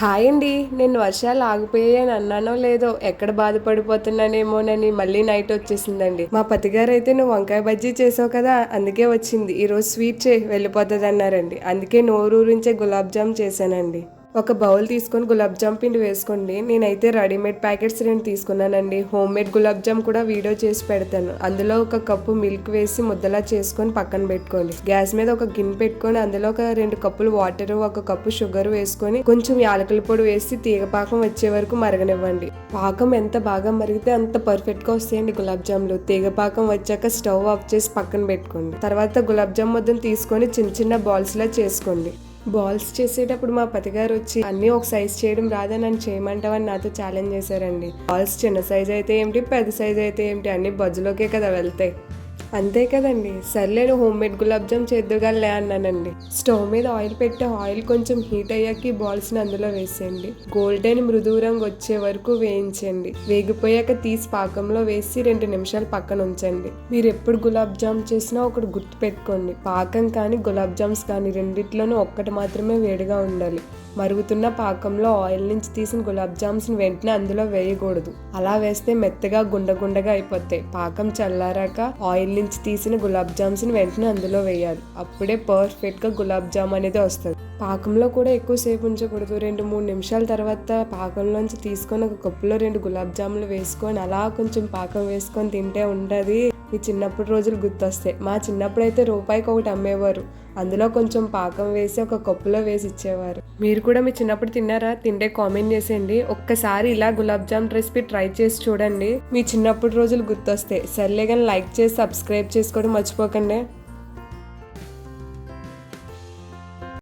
Hi అండి నేను వర్షాలు ఆగిపోయాయని అన్నానో లేదో ఎక్కడ బాధపడిపోతున్నానేమోనని మళ్ళీ నైట్ వచ్చేసిందండి. మా పతిగారు అయితే నువ్వు వంకాయ బజ్జీ చేసావు కదా అందుకే వచ్చింది. ఈరోజు స్వీట్ చేయి వెళ్ళిపోతుంది అన్నారండి అందుకే నోరూరించే గులాబ్ జామ్ చేశానండి. ఒక బౌల్ తీసుకొని గులాబ్ జామ్ పిండి వేసుకోండి. నేనైతే రెడీమేడ్ ప్యాకెట్స్ రెండు తీసుకున్నానండి. హోమ్ మేడ్ గులాబ్ జామ్ కూడా వీడియో చేసి పెడతాను. అందులో ఒక కప్పు మిల్క్ వేసి ముద్దలా చేసుకొని పక్కన పెట్టుకోండి. గ్యాస్ మీద ఒక గిన్నె పెట్టుకొని అందులో ఒక రెండు కప్పులు వాటర్ ఒక కప్పు షుగర్ వేసుకొని కొంచెం యాలకుల పొడి వేసి తీగ పాకం వచ్చే వరకు మరగనివ్వండి. పాకం ఎంత బాగా మరిగితే అంత పర్ఫెక్ట్గా వస్తాయండి గులాబ్ జామ్లు. తీగ పాకం వచ్చాక స్టవ్ ఆఫ్ చేసి పక్కన పెట్టుకోండి. తర్వాత గులాబ్ జామ్ ముద్దను తీసుకొని చిన్న చిన్న బాల్స్ లా చేసుకోండి. బాల్స్ చేసేటప్పుడు మా పతిగారు వచ్చి అన్నీ ఒక సైజ్ చేయడం రాదా? నన్ను చేయమంటావని నాతో ఛాలెంజ్ చేశారండి. బాల్స్ చిన్న సైజ్ అయితే ఏమిటి? పెద్ద సైజ్ అయితే ఏమిటి? అన్ని బజ్జులోకే కదా వెళ్తాయి. అంతే కదండి. సర్లే హోమ్ మేడ్ గులాబ్ జామ్ చేద్దుగాలే అన్నానండి. స్టవ్ మీద ఆయిల్ పెట్టి ఆయిల్ కొంచెం హీట్ అయ్యాక బాల్స్ని అందులో వేసేయండి. గోల్డెన్ మృదువు రంగు వచ్చే వరకు వేయించండి. వేగిపోయాక తీసి పాకంలో వేసి రెండు నిమిషాలు పక్కన ఉంచండి. మీరు ఎప్పుడు గులాబ్ జామ్ చేసినా ఒకటి గుర్తు పెట్టుకోండి. పాకం కానీ గులాబ్ జామ్స్ కానీ రెండిట్లోనూ ఒక్కటి మాత్రమే వేడిగా ఉండాలి. మరుగుతున్న పాకంలో ఆయిల్ నుంచి తీసిన గులాబ్ జామ్స్ని వెంటనే అందులో వేయకూడదు. అలా వేస్తే మెత్తగా గుండగుండగా అయిపోతాయి. పాకం చల్లారాక ఆయిల్ నుంచి తీసిన గులాబ్ జామ్స్ని వెంటనే అందులో వేయాలి. అప్పుడే పర్ఫెక్ట్గా గులాబ్ జామ్ అనేది వస్తుంది. పాకంలో కూడా ఎక్కువసేపు ఉంచకూడదు. రెండు మూడు నిమిషాల తర్వాత పాకంలోంచి తీసుకొని ఒక కప్పులో రెండు గులాబ్ జాములు వేసుకొని అలా కొంచెం పాకం వేసుకొని తింటే ఉంటుంది మీ చిన్నప్పుడు రోజులు గుర్తొస్తాయి. మా చిన్నప్పుడు అయితే రూపాయికి ఒకటి అమ్మేవారు. అందులో కొంచెం పాకం వేసి ఒక కప్పులో వేసి ఇచ్చేవారు. మీరు కూడా మీ చిన్నప్పుడు తిన్నారా? తింటే కామెంట్ చేసేయండి. ఒక్కసారి ఇలా గులాబ్ జామ్ రెసిపీ ట్రై చేసి చూడండి. మీ చిన్నప్పుడు రోజులు గుర్తొస్తాయి. సర్లే కానీ లైక్ చేసి సబ్స్క్రైబ్ చేసుకోవడం మర్చిపోకండి.